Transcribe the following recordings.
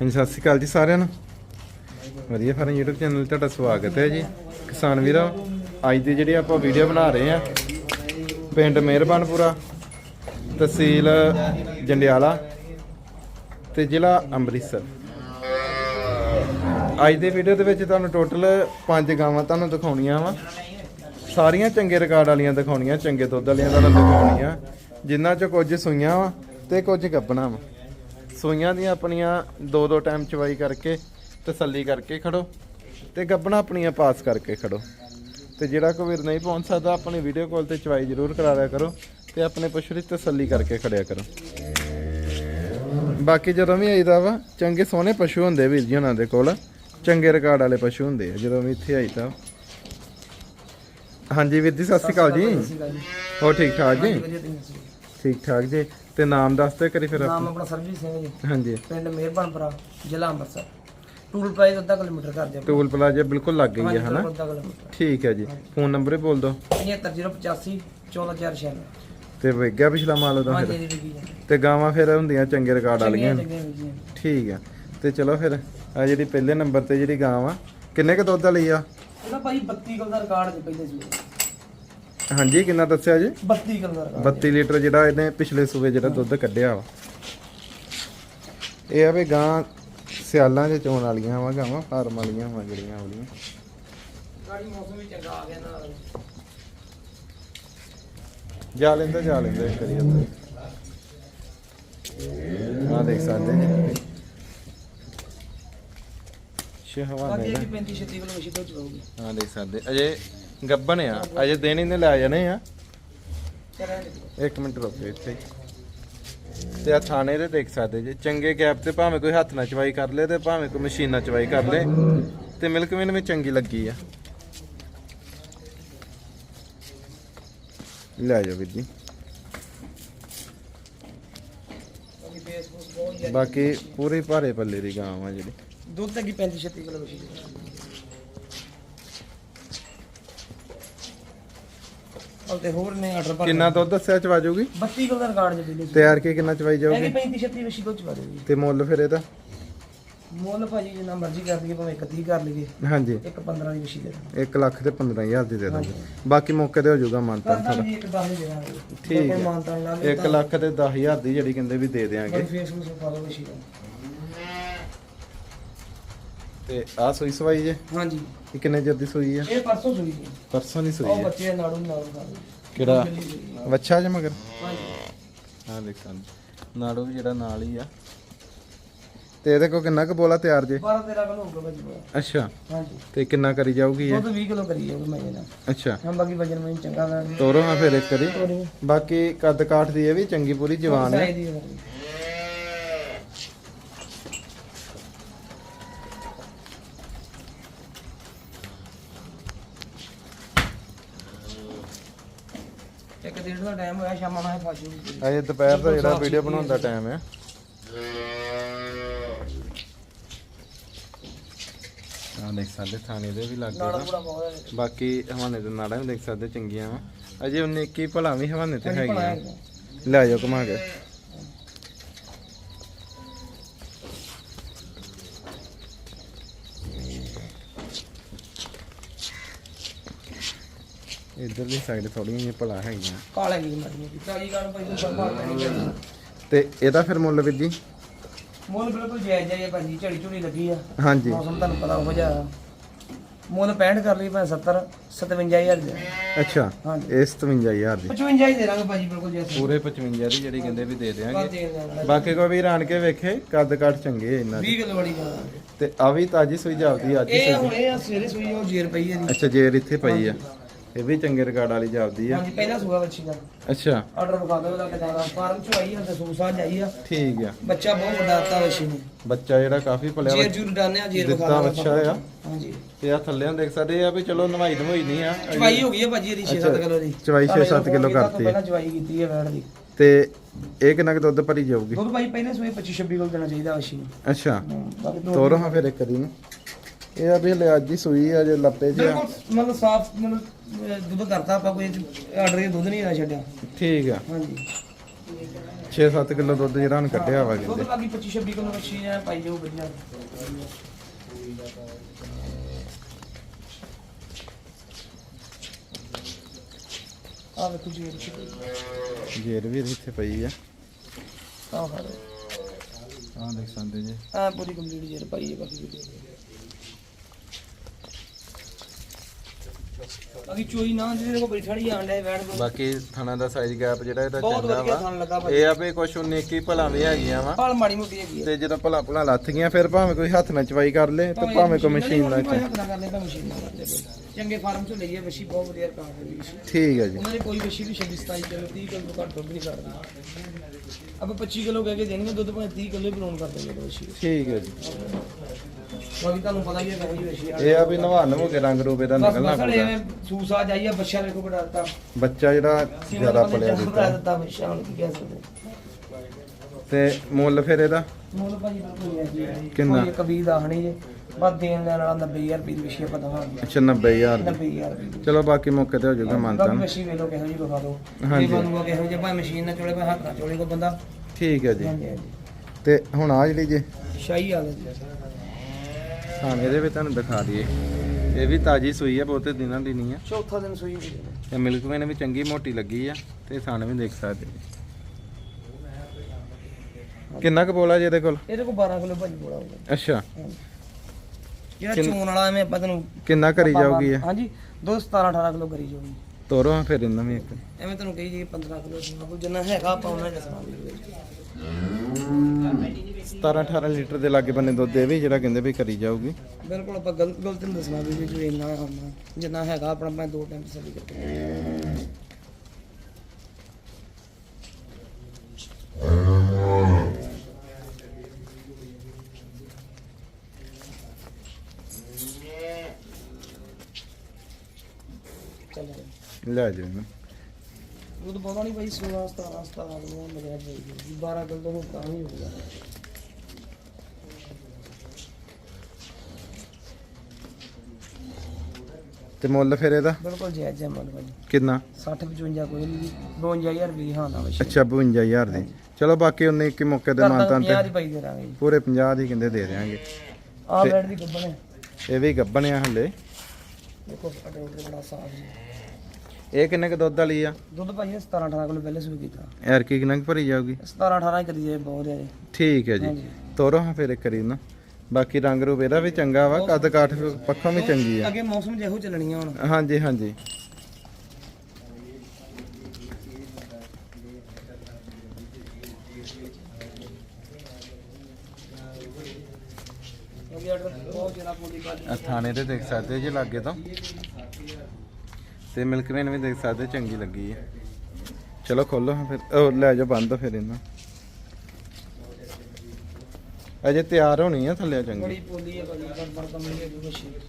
ਹਾਂਜੀ, ਸਤਿ ਸ਼੍ਰੀ ਅਕਾਲ ਜੀ ਸਾਰਿਆਂ ਨੂੰ। ਵਧੀਆ ਫਾਰਮ YouTube ਚੈਨਲ 'ਤੇ ਤੁਹਾਡਾ ਸਵਾਗਤ ਹੈ ਜੀ। ਕਿਸਾਨ ਵੀਰਾਂ, ਅੱਜ ਦੀ ਜਿਹੜੀ ਆਪਾਂ ਵੀਡੀਓ ਬਣਾ ਰਹੇ ਆ ਪਿੰਡ ਮਿਹਰਬਾਨਪੁਰਾ, ਤਹਿਸੀਲ ਜੰਡਿਆਲਾ ਤੇ ਜ਼ਿਲ੍ਹਾ ਅੰਮ੍ਰਿਤਸਰ। ਅੱਜ ਦੇ ਵੀਡੀਓ ਦੇ ਵਿੱਚ ਤੁਹਾਨੂੰ ਟੋਟਲ 5 ਗਾਵਾਂ ਤੁਹਾਨੂੰ ਦਿਖਾਉਣੀਆਂ ਵਾ। ਸਾਰੀਆਂ ਚੰਗੇ ਰਿਕਾਰਡ ਵਾਲੀਆਂ ਦਿਖਾਉਣੀਆਂ, ਚੰਗੇ ਦੁੱਧ ਵਾਲੀਆਂ ਤੁਹਾਨੂੰ ਦਿਖਾਉਣੀਆਂ ਜਿਨ੍ਹਾਂ ਚ ਕੁਝ ਸੂਈਆਂ ਵਾ ਤੇ ਕੁਝ ਗੱਬਣਾ ਵਾ। ਸੂਈਆਂ ਦੀਆਂ ਆਪਣੀਆਂ ਦੋ ਦੋ ਟਾਈਮ ਚਵਾਈ ਕਰਕੇ ਤਸੱਲੀ ਕਰਕੇ ਖੜੋ ਤੇ ਗੱਬਣਾ ਆਪਣੀਆਂ ਪਾਸ ਕਰਕੇ ਖੜੋ। ਤੇ ਜਿਹੜਾ ਕੋਈ ਵੀਰ ਨਹੀਂ ਪਹੁੰਚ ਸਕਦਾ ਆਪਣੀ ਵੀਡੀਓ ਕਾਲ ਤੇ ਚਵਾਈ ਜ਼ਰੂਰ ਕਰਾ ਲਿਆ ਕਰੋ ਤੇ ਆਪਣੇ ਪਸ਼ੂ ਦੀ ਤਸੱਲੀ ਕਰਕੇ ਖੜਿਆ ਕਰੋ। ਬਾਕੀ ਜਦੋਂ ਵੀ ਆਈਦਾ ਵਾ ਚੰਗੇ ਸੋਹਣੇ ਪਸ਼ੂ ਹੁੰਦੇ ਵੀਰ ਜੀ ਉਹਨਾਂ ਦੇ ਕੋਲ। ਚੰਗੇ ਰਿਕਾਰਡ ਵਾਲੇ ਪਸ਼ੂ ਹੁੰਦੇ ਆ ਜਦੋਂ ਵੀ ਇੱਥੇ ਆਈਦਾ। ਹਾਂਜੀ ਵੀਰ ਜੀ ਸਤਿ ਸ਼੍ਰੀ ਅਕਾਲ ਜੀ। ਹੋ ਠੀਕ ਠਾਕ ਜੀ? ਠੀਕ ਠਾਕ ਜੀ। ਤੇ ਨਾਮ ਦੱਸ ਦਿਓ ਕਰੀ ਫਿਰ ਨਾਮ ਆਪਣਾ। ਸਰਬਜੀਤ ਸਿੰਘ ਜੀ। ਹਾਂਜੀ। ਪਿੰਡ ਮਿਹਰਬਾਨਪੁਰਾ ਜ਼ਿਲ੍ਹਾ ਅੰਮ੍ਰਿਤਸਰ। ਟੂਲ ਪ੍ਰਾਈਸ ਅੱਧਾ ਕਿਲੋਮੀਟਰ ਕਰ ਦਿਓ ਟੂਲ ਪਲਾਜ਼ਾ ਬਿਲਕੁਲ ਲੱਗ ਗਈ ਹੈ ਹਨਾ? ਠੀਕ ਹੈ ਜੀ। ਫੋਨ ਨੰਬਰ ਬੋਲ ਦਿਓ। 75085 14496 ਤੇ ਵੇਗਿਆ ਪਿਛਲਾ ਮਾਲ ਉਹਦਾ ਫਿਰ। ਤੇ ਗਾਵਾਂ ਫਿਰ ਹੁੰਦੀਆਂ ਚੰਗੇ ਰਿਕਾਰਡ ਵਾਲੀਆਂ। ਠੀਕ ਆ ਤੇ ਚਲੋ ਫਿਰ ਆ ਜਿਹੜੀ ਪਹਿਲੇ ਨੰਬਰ ਤੇ ਜਿਹੜੀ ਗਾਂ ਕਿੰਨੇ ਕ ਦੁੱਧ ਵਾਲੀ ਆ? ਇਹਦਾ ਭਾਈ 32 ਕਿਲੋ ਦਾ ਰਿਕਾਰਡ ਜੀ ਪਹਿਲੇ ਸੀ ਹਾਂਜੀ ਕਿੰਨਾ ਦੱਸਿਆ ਜੀ? 32 ਕਿਲੋ ਦਾ ਰਿਕਾਰਡ 32 ਲੀਟਰ ਜਿਹੜਾ ਇਹਨੇ ਪਿਛਲੇ ਸੂਬੇ ਜਿਹੜਾ ਦੁੱਧ ਕੱਢਿਆ ਵਾ। ਇਹ ਆ ਵੀ ਗਾਂ ਸਿਆਲਾਂ 'ਚ ਚੋਣ ਵਾਲੀਆਂ ਵਾ ਗਾਵਾਂ ਫਾਰਮ ਵਾਲੀਆਂ ਵਾ ਜਿਹੜੀਆਂ ਵਾਲੀਆਂ ਗਾੜੀ ਮੌਸਮ ਵੀ ਚੰਗਾ ਆ ਗਿਆ ਨਾਲ। ਜਾ ਲੈਂਦੇ ਜਾ ਲੈਂਦੇ ਇੱਕ ਵਾਰੀ ਉੱਥੇ ਆ ਦੇਖ ਸਕਦੇ ਦਾ ਇਹ 35 36 ਕਿਲੋ ਮਸ਼ੀ ਤੋਂ ਚਲਾਉਗੀ ਆ ਦੇਖ ਸਕਦੇ। ਅਜੇ ਗੱਬਨ ਆ। ਅਜੇ ਦਿਨ ਇਹਨੇ ਲੈ ਜਾਣੇ ਆ। ਇੱਕ ਮਿੰਟ ਰੁਕੋ ਇੱਥੇ। ਤੇ ਆ ਥਾਣੇ ਦੇ ਦੇਖ ਸਕਦੇ ਜੀ। ਚੰਗੇ ਗੈਪ ਤੇ ਭਾਵੇਂ ਕੋਈ ਹੱਥ ਨਾਲ ਚਵਾਈ ਕਰ ਲੇ ਤੇ ਭਾਵੇਂ ਕੋਈ ਮਸ਼ੀਨ ਨਾਲ ਚਵਾਈ ਕਰ ਲੇ। ਤੇ ਮਿਲਕ ਵੀ ਵੀ ਚੰਗੀ ਲੱਗੀ ਆ। ਲੈ ਜਾਓ ਵੀਰ ਜੀ। ਬਾਕੀ ਪੂਰੇ ਭਾਰੇ ਪੱਲੇ ਦੀ ਗਾਂ ਆ ਜਿਹੜੀ। ਦੁੱਧ ਹੈਗੀ 35 36 ਕਿਲੋ ਮਸ਼ੀ ਉਹ ਤੇ ਹੋਰ ਨੇ ਆਰਡਰ ਪਰ ਕਿੰਨਾ ਦੁੱਧ ਦੱਸਿਆ ਚਵਾ ਜਾਊਗੀ 32 ਕਿਲੋ ਦਾ ਰਿਕਾਰਡ ਜੀ ਸੀ ਤਿਆਰ ਕੇ ਕਿੰਨਾ ਚਵਾਈ ਜਾਊਗੀ? 35 36 ਮਸ਼ੀ ਤੋਂ ਚਲਾ ਦਿਓ ਜੀ ਤੇ ਮੁੱਲ ਫਿਰ ਇਹਦਾ? ਮੁੱਲ ਭਾਜੀ ਜਿੰਨਾ ਮਰਜ਼ੀ ਕਰ ਲਈਏ ਭਾਵੇਂ 31 ਕਰ ਲਈਏ। ਹਾਂਜੀ। ਇੱਕ 15 ਦੀ ਮਸ਼ੀ ਦੇ ਦਾਂਗੇ। 1 ਲੱਖ ਤੇ 15000 ਦੀ ਦੇ ਦਾਂਗੇ। ਬਾਕੀ ਮੌਕੇ ਤੇ ਹੋ ਜਾਊਗਾ ਮਾਨਤਾ ਕਰਦਾ ਜੀ ਇੱਕ 10 ਦੇ ਦਾਂਗੇ। ਠੀਕ ਹੈ। ਮਾਨਤਾ ਲਾ ਕੇ 1 ਲੱਖ ਤੇ 10000 ਦੀ ਜਿਹੜੀ ਕਹਿੰਦੇ ਵੀ ਦੇ ਦੇਾਂਗੇ ਬੜੀ ਫੇਸ ਨੂੰ ਸਫਾ ਲਓ ਮਸ਼ੀ ਦਾ ਤੇ ਆ ਸੂਈ ਸਵਾਈ ਜੇ? ਹਾਂਜੀ। ਕਿੰਨੇ ਚਿਰ ਦੀ ਸੂਈ ਆ? ਇਹ ਪਰਸੋਂ ਸੂਈ ਜੀ ਪਰਸੋਂ ਦੀ ਸੂਈ ਉਹ ਬੱਚੇ ਨਾੜੂ ਨਾੜੂ ਕਿਹੜਾ? ਵੱਛਾ ਜੇ ਮਗਰ? ਹਾਂਜੀ। ਆ ਦੇਖਾਂ ਨਾੜੂ ਵੀ ਜਿਹੜਾ ਨਾਲ ਹੀ ਆ। ਤੇ ਇਹਦੇ ਕੋ ਕਿੰਨਾ ਕੁ ਬੋਲਾ ਤਿਆਰ ਜੇ? 12 13 ਕਿਲੋ ਹੋਊਗਾ ਭਾਜੀ ਬੋਲਾ। ਅੱਛਾ। ਹਾਂਜੀ। ਤੇ ਕਿੰਨਾ ਕਰੀ ਜਾਊਗੀ ਇਹ? ਦੁੱਧ 20 ਕਿਲੋ ਕਰੀ ਜਾਊਗਾ ਮੈਂ ਇਹਦਾ ਅੱਛਾ। ਹਾਂ ਬਾਕੀ ਵਜਨ ਮੈਨੂੰ ਚੰਗਾ ਦਾ ਤੋਰੋ ਨਾ ਫਿਰ ਇੱਕ ਕਰੀ ਬਾਕੀ ਕੱਦ ਕਾਠ ਦੀ ਇਹ ਵੀ ਚੰਗੀ ਪੂਰੀ ਜਵਾਨ ਹੈ। 1 ਡੇਢ ਦਾ ਟਾਈਮ ਹੋਇਆ ਸ਼ਾਮਾਂ ਨੂੰ ਫਸ ਜੂਗੀ ਅਜੇ ਦੁਪਹਿਰ ਦਾ ਜਿਹੜਾ ਵੀਡੀਓ ਬਣਾਉਣ ਟਾਈਮ ਹੈ ਆ। ਦੇਖ ਸਕਦੇ ਥਾਣੇ ਦੇ ਵੀ ਲੱਗ ਨਾੜਾ ਬਾਕੀ ਹਵਾਨੇ ਦੇ ਨਾੜਾਂ ਵੀ ਦੇਖ ਸਕਦੇ ਚੰਗੀਆਂ ਵਾ। ਅਜੇ 19 21 ਭਲਾ ਵੀ ਹਵਾਨੇ ਤੇ ਹੈਗੀਆਂ ਲੈ ਜਾਓ ਘੁਮਾ ਕੇ। ਇਧਰਲੀ ਸਾਈਡ ਥੋੜੀਆਂ ਜਿਹੀਆਂ ਭਲਾ ਹੈਗੀਆਂ ਕਾਲੇ ਦੀ ਮਰਨੀ ਦੀ ਚਾਲੀ ਗਾਣ ਭਾਈ ਨੂੰ ਸੰਭਾਲ ਲੈਣੀ ਚਾਹੀਦੀ ਤੇ ਇਹਦਾ ਫਿਰ ਮੁੱਲ ਵੀਰ ਜੀ? ਮੁੱਲ ਬਿਲਕੁਲ ਜਾਇਜ਼ ਜਾਇਜ਼ ਭਾਜੀ ਝੜੀ ਝੁੜੀ ਲੱਗੀ ਆ। ਹਾਂਜੀ। ਮੌਸਮ ਤੁਹਾਨੂੰ ਪਤਾ ਹੋ ਜਾ ਮੁੱਲ 65 ਕਰ ਲਈ ਭਾਵੇਂ 70 57000 ਦੇ। ਅੱਛਾ ਇਹ 57000 ਦੀ। 55 ਹੀ ਦੇ ਦਾਂਗੇ ਭਾਜੀ ਬਿਲਕੁਲ ਜੈਸੇ ਪੂਰੇ 55 ਦੀ ਜਿਹੜੀ ਕਹਿੰਦੇ ਵੀ ਦੇ ਦੇਾਂਗੇ ਬਾਕੀ ਕੋਈ ਵੀਰ ਆਣ ਕੇ ਵੇਖੇ ਕੱਦ ਕੱਟ ਚੰਗੇ ਇਹਨਾਂ ਦੇ। 20 ਕਿਲੋ ਵਾਲੀ ਗਾ ਤੇ ਆ ਵੀ ਤਾਜੀ ਸੂਈ ਜਾਪਦੀ ਅੱਜ ਇਹ। ਹੁਣ ਸਵੇਰੇ ਸੂਈ ਉਹ ਜੇਰ ਪਈ ਹੈ ਜੀ। ਅੱਛਾ ਜੇਰ ਇੱਥੇ ਪਈ ਆ। ਇਹ ਵੀ ਚੰਗੇ ਰਿਕਾਰਡ ਵਾਲੀ ਜਾਪਦੀ ਆ। ਹਾਂਜੀ ਪਹਿਲਾ ਸੂਆ ਬੱਚੀ ਦਾ। ਅੱਛਾ। ਆਰਡਰ ਵਿਖਾ ਦੋ ਉਹਦਾ ਕਿਦਾਂ ਦਾ। ਫਾਰਮ ਚ ਆਈ ਹੈ ਤੇ ਸੂਸਾ ਜਾਈ ਆ। ਠੀਕ ਆ। ਬੱਚਾ ਬਹੁਤ ਵੱਡਾ ਆਤਾ ਬੱਚੀ ਨੇ। ਬੱਚਾ ਜਿਹੜਾ ਕਾਫੀ ਪਲਿਆ ਜੇਰ ਜੂਰ ਡਾਨੇ ਆ ਜੇਰ ਵਿਖਾ ਦਿੱਤਾ ਦੋ ਬੱਚਾ ਆ। ਹਾਂਜੀ। ਤੇ ਆ ਥੱਲੇ ਦੇਖ ਸਕਦੇ ਆ ਵੀ ਚਲੋ ਨਵਾਈ ਨਵਾਈ ਨਹੀਂ ਆ। ਚਵਾਈ ਹੋ ਗਈ ਹੈ ਭਾਜੀ ਇਹਦੀ 6-7 ਕਿਲੋ ਦੀ। ਚਵਾਈ ਛੇ ਸੱਤ ਕਿੱਲੋ ਤੁਹਾਨੂੰ ਕਰਤੀ। ਪਹਿਲਾਂ ਚਵਾਈ ਕੀਤੀ ਹੈ ਵੈੜ ਦੀ। ਤੇ ਇਹ ਕਿੰਨਾ ਕੁ ਦੁੱਧ ਭਰੀ ਜਾਊਗੀ? ਦੁੱਧ ਭਾਈ ਪਹਿਲੇ ਸੂਏ 25-26 ਕਿਲੋ ਦੇਣਾ ਚਾਹੀਦਾ ਬੱਚੀ ਨੂੰ। ਅੱਛਾ। ਤੋਰੋ ਹਾਂ ਫਿਰ ਇੱਕ ਦੀ ਨੂੰ। ਇਹ ਆ ਵੀ ਹਲੇ ਅੱਜ ਹੀ ਸੂਈ ਆ ਜੇ ਲੱਪੇ ਜਿਹਾ ਬਿਲਕੁਲ ਮਤਲਬ ਸਾਫ਼ ਮਤਲਬ ਅਹ ਦੁੱਧ ਕਰਤਾ ਆਪਾਂ ਕੋਈ ਆਰਡਰ ਇਹ ਦੁੱਧ ਨਹੀਂ ਆ ਛੱਡਿਆ। ਠੀਕ ਆ। ਹਾਂਜੀ। 6-7 ਕਿਲੋ ਦੁੱਧ ਜਿਹੜਾ ਹੁਣ ਕੱਢਿਆ ਵਾ ਦੁੱਧ ਕਹਿੰਦੇ ਬਾਕੀ 25 26 ਕਿਲੋ ਮੱਛੀ ਆ ਪਾਈ ਜਾਓ ਵਧੀਆ। ਆ ਵੇਖੋ ਜੀ ਇਹ ਜੇਰ ਵੀ ਇੱਥੇ ਪਈ ਆ। ਆ ਖਾ ਲਓ ਆਹ ਦੇਖ ਸਕਦੇ ਜੀ। ਆ ਪੂਰੀ ਕੰਪਲੀਟ ਜੇਰ ਪਾਈ ਹੈ ਬਾਕੀ ਵੀਡੀਓ ਬਾਕੀ ਚੋਈ ਨਾ ਜਿਹਦੇ ਕੋਲ ਬੈਠੜੀ ਆਂਡਾ ਬੈਠ ਦੋ ਬਾਕੀ ਥਣਾ ਦਾ ਸਾਈਜ਼ ਗੈਪ ਜਿਹੜਾ ਇਹਦਾ ਬਹੁਤ ਚੰਗਾ ਵਧੀਆ ਵਾ। ਥਣ ਲੱਗਾ ਭਾਈ ਇਹ ਆ ਵੀ ਕੁਛ 19 21 ਭਲਾ ਵੀ ਹੈਗੀਆਂ ਵਾ। ਪਾਲ ਮਾੜੀ ਮੋਟੀ ਹੈਗੀ ਹੈ ਤੇ ਜਦੋਂ ਭਲਾ ਭਲਾ ਲੱਥ ਗਈਆਂ ਫਿਰ ਭਾਵੇਂ ਕੋਈ ਹੱਥ ਨਾਲ ਚਵਾਈ ਕਰ ਲੇ ਤੇ ਭਾਵੇਂ ਕੋਈ ਮਸ਼ੀਨ ਨਾਲ ਕਰ ਮਸ਼ੀਨ ਕੋਈ। ਚੰਗੇ ਫਾਰਮ ਚੋਂ ਲਈਏ ਵਸ਼ੀ ਬਹੁਤ ਵਧੀਆ ਵਸ਼ੀ ਠੀਕ ਹੈ ਜੀ। ਉਹਨਾਂ ਦੀ ਕੋਈ ਵਸ਼ੀ ਵੀ 26 27 ਕਿਲੋ 30 ਕਿਲੋ ਤੋਂ ਘੱਟ ਦੁੱਧ ਨਹੀਂ ਕਰਦੀ। ਆਪਾਂ 25 ਕਿਲੋ ਕਹਿ ਕੇ ਦੇਣਗੇ ਦੁੱਧ ਭਾਵੇਂ 30 ਕਿਲੋ ਹੀ ਬਣਾਉਣ ਕਰ ਦੇਣਗੇ ਵਸ਼ੀ। ਠੀਕ ਹੈ ਜੀ। ਬਾਕੀ ਤੁਹਾਨੂੰ ਪਤਾ ਹੀ ਹੈ ਕਹੋ ਜੀ ਵਸ਼ੀ ਇਹ ਆ ਵੀ ਨਵਾ ਨਵੋ ਕੇ ਰੰਗ ਰੂਪ ਇਹਦਾ ਬਸ ਨਿਕਲਣਾ ਬਸ ਪਊਗਾ ਐਵੇਂ ਸੂਸਾ ਜਾਈਆ ਬੱਚਾ ਵੇਖੋ ਬੜਾਤਾ ਬੱਚਾ ਜਿਹੜਾ ਜ਼ਿਆਦਾ ਪਲਿਆ ਦਿੱਤਾ ਦਿੱਤਾ ਬੱਚਾ ਹੁਣ ਕੀ ਕਹਿ ਸਕਦੇ। ਤੇ ਮੁੱਲ ਫਿਰ ਇਹਦਾ? ਮੁੱਲ ਭਾਜੀ ਬਿਲਕੁਲ ਨਹੀਂ ਹੈ ਜੀ। ਕਿੰਨਾ? ਕੋਈ ਇੱਕ ਵੀਹ ਦਾ ਹਣੀ ਜੇ। ਬਸ ਦੇਣ ਲੈਣ ਵਾਲਾ 90000 ਰੁਪਏ ਦੀ ਵਸ਼ੀ ਆਪਾਂ ਦਵਾਂਗੇ। ਅੱਛਾ 90000 ਦੀ। 90000 ਰੁਪਏ ਦੀ। ਚਲੋ ਬਾਕੀ ਮੌਕੇ ਤੇ ਹੋ ਜਾਊਗਾ ਮਾਨਤਾ ਬਾਕੀ ਮਸ਼ੀਨ ਵੇਲੋ ਕਿਹੋ ਜੀ ਦਿਓ। ਹਾਂਜੀ। ਜੇ ਬਣੂਗਾ ਕਿਹੋ ਜਿਹਾ ਭਾਵੇਂ ਮਸ਼ੀਨ ਨਾਲ ਚੋਲੇ ਭਾਵੇਂ ਹੱਥ ਨਾਲ ਚੋਲੇ ਕੋ ਬੰਦਾ। ਠੀਕ ਹੈ ਜੀ। ਹਾਂਜੀ ਹਾਂਜੀ। ਤੇ ਹੁਣ ਆ ਜਿਹੜੀ ਜੀ? ਸ਼ਾਹੀ ਆ ਗਈ ਹਾਂ ਇਹਦੇ ਵਿੱਚ ਤੁਹਾਨੂੰ ਦਿਖਾ ਦਈਏ। ਇਹ ਵੀ ਤਾਜੀ ਸੂਈ ਹੈ ਬਹੁਤੇ ਦਿਨਾਂ ਦੀ ਨਹੀਂ ਹੈ ਚੌਥਾ ਦਿਨ ਸੂਈ ਹੋਈ ਹੈ। ਤੇ ਮਿਲਕ ਵੇਨ ਵੀ ਚੰਗੀ ਮੋਟੀ ਲੱਗੀ ਆ ਤੇ ਸਾਨੂੰ ਵੀ ਦੇਖ ਸਕਦੇ ਜੀ ਕਿੰਨਾ ਕੁ ਬੋਲਾ ਜੀ ਇਹਦੇ ਕੋਲ? ਇਹਦੇ ਕੋਲ 12 ਕਿਲੋ ਭਾਜੀ ਬੋਲਾ ਹੋਊਗਾ ਅੱਛਾ। ਜਿਹੜਾ ਚੋਣ ਵਾਲਾ ਐਵੇਂ ਆਪਾਂ ਤੈਨੂੰ ਕਿੰਨਾ ਕਰੀ ਜਾਊਗੀ ਇਹ? ਹਾਂਜੀ ਦੋ 17 18 ਕਿਲੋ ਕਰੀ ਜਾਊਗੀ। ਤੋਰੋ ਹਾਂ ਫਿਰ ਇਹਨਾਂ ਵੀ ਇੱਕ। ਐਵੇਂ ਤੈਨੂੰ ਕਹੀ ਜੀ 15 ਕਿਲੋ ਜਿੰਨਾ ਹੈਗਾ ਆਪਾਂ ਉਹਨਾਂ ਜਸਨਾ 17 18 ਲੀਟਰ ਦੇ ਲਾਗੇ ਬੰਨੇ ਦੁੱਧ ਇਹ ਵੀ ਜਿਹੜਾ ਕਹਿੰਦੇ ਵੀ ਕਰੀ ਜਾਊਗੀ। ਬਿਲਕੁਲ ਆਪਾਂ ਗਲਤ ਗਲਤ ਨਹੀਂ ਦੱਸਣਾ ਵੀ ਜੋ ਇੰਨਾ ਆਉਣਾ ਜਿੰਨਾ ਹੈਗਾ ਆਪਣਾ ਮੈਂ ਦੋ ਟਾਈਮ ਤਸੱਲੀ ਕਰਕੇ ਲੈ ਜਾਓ ਇਹਨੂੰ। ਉਹ ਤਾਂ ਪਤਾ ਨਹੀਂ ਭਾਈ 16 17 17 ਕਿਲੋ ਮਿਲਿਆ ਜਾਈਏ 12 ਕਿਲੋ ਤੋਂ ਤਾਂ ਨਹੀਂ ਹੋਊਗਾ ਤੇ ਮੁੱਲ ਫਿਰ ਇਹਦਾ? ਬਿਲਕੁਲ ਜਾਇਜ਼ ਹੈ ਮਨ ਭਾਈ ਕਿੰਨਾ? 60 55 ਕੋਈ ਨਹੀਂ 52000 ਵੀ ਹਾਂ ਨਾ ਵਸ਼ੀ ਅੱਛਾ 52000 ਦੀ। ਚਲੋ ਬਾਕੀ ਉਹਨੇ ਇੱਕ ਮੌਕੇ ਤੇ ਮਾਨਤਾਂ ਤੇ 50 ਦੀ ਪਾਈ ਦੇ ਦਾਂਗੇ ਜੀ। ਪੂਰੇ 50 ਦੀ ਕਹਿੰਦੇ ਦੇ ਦੇਾਂਗੇ ਆਹ ਬੈਡ ਦੀ ਗੱਬਣ ਹੈ। ਇਹ ਵੀ ਗੱਬਣ ਆ ਹਲੇ। ਦੇਖੋ ਅਡੋਲ ਬੜਾ ਸਾਫ਼ ਜੀ। ਇਹ ਕਿੰਨੇ ਕ ਦੁੱਧ ਵਾਲੀ ਆ? ਦੁੱਧ ਭਾਈ 17 18 ਕਿਲੋ ਪਹਿਲੇ ਸੂ ਕੀਤਾ। ਐਰ ਕੀ ਕਿੰਨਾ ਕੁ ਭਰੀ ਜਾਊਗੀ? 17 18 ਹੀ ਕਰੀ ਜਾਏ ਬਹੁਤ ਹੈ ਜੀ ਠੀਕ ਹੈ ਜੀ। ਤੋਰੋ ਹਾਂ ਫਿਰ ਇੱਕ ਕਰੀ ਨਾ। ਬਾਕੀ ਰੰਗ ਰੂਪ ਇਹਦਾ ਵੀ ਚੰਗਾ ਵਾ ਕੱਦ ਕਾਠ ਪੱਖੋਂ ਵੀ ਚੰਗੀ ਆ। ਅੱਗੇ ਮੌਸਮ ਜਿਹੋ ਚੱਲਣੀਆਂ ਹੁਣ। ਹਾਂਜੀ ਹਾਂਜੀ। ਥਾਣੇ ਤੇ ਦੇਖ ਸਕਦੇ ਜੀ ਲਾਗੇ ਤੋਂ। ਤੇ ਮਿਲਕ ਵੇਨ ਵੀ ਦੇਖ ਸਕਦੇ ਚੰਗੀ ਲੱਗੀ ਹੈ ਚਲੋ ਖੋਲੋ ਫਿਰ। ਉਹ ਲੈ ਜਾਓ ਬੰਦ ਫਿਰ ਇਹਨਾਂ। ਅਜੇ ਤਿਆਰ ਹੋਣੀ ਆ ਥੱਲੇ ਚੰਗੀ। ਬੜੀ ਪੋਲੀ ਹੈ ਪਰ ਪਰ ਕਮੀ ਹੈ ਜੋ ਮਸ਼ੀਨ ਕਰ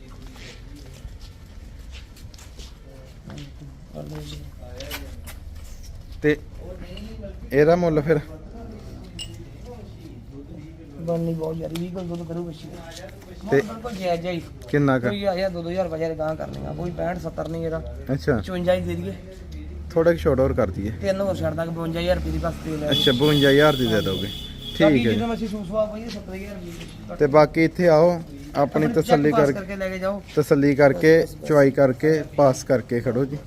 ਤੇ ਇਹਦਾ ਮੁੱਲ ਫਿਰ? ਬਣਨੀ ਬਹੁਤ ਜ਼ਿਆਦਾ 20 ਕਿਲੋ ਦੁੱਧ ਕਰੂ ਬੱਚੀ ਤੇ- ਤੇ ਬਿਲਕੁਲ ਜਾਇਜ਼ ਜਾਈ ਕਿੰਨਾ ਕੁ? ਕੋਈ ਆਇਆ 2000 ਵਜੇ ਦੇ ਗਾਂ ਕਰਨੀਆਂ ਕੋਈ 65 70 ਨਹੀਂ ਇਹਦਾ। ਅੱਛਾ। 54 ਹੀ ਦੇ ਦਈਏ। ਥੋੜਾ ਕਿ ਛੋਟ ਹੋਰ ਕਰ ਦਈਏ। ਤਿੰਨ ਹੋਰ ਛੱਡ ਦਾਂਗੇ 52000 ਰੁਪਏ ਦੀ ਬਸ ਦੇ ਲੈ ਅੱਛਾ 52000 ਦੀ ਦੇ ਦੋਗੇ। ਠੀਕ ਹੈ ਜੀ। ਜਦੋਂ ਅਸੀਂ ਸੂਸਵਾ ਪਾਈਏ 70000 ਦੀ ਤੇ ਬਾਕੀ ਇੱਥੇ ਆਓ ਆਪਣੀ ਤਸੱਲੀ ਕਰਕੇ ਕਰਕੇ ਲੈ ਕੇ ਜਾਓ ਤਸੱਲੀ ਕਰਕੇ ਚੁਆਈ ਕਰਕੇ ਪਾਸ ਕਰਕੇ ਖੜੋ ਜੀ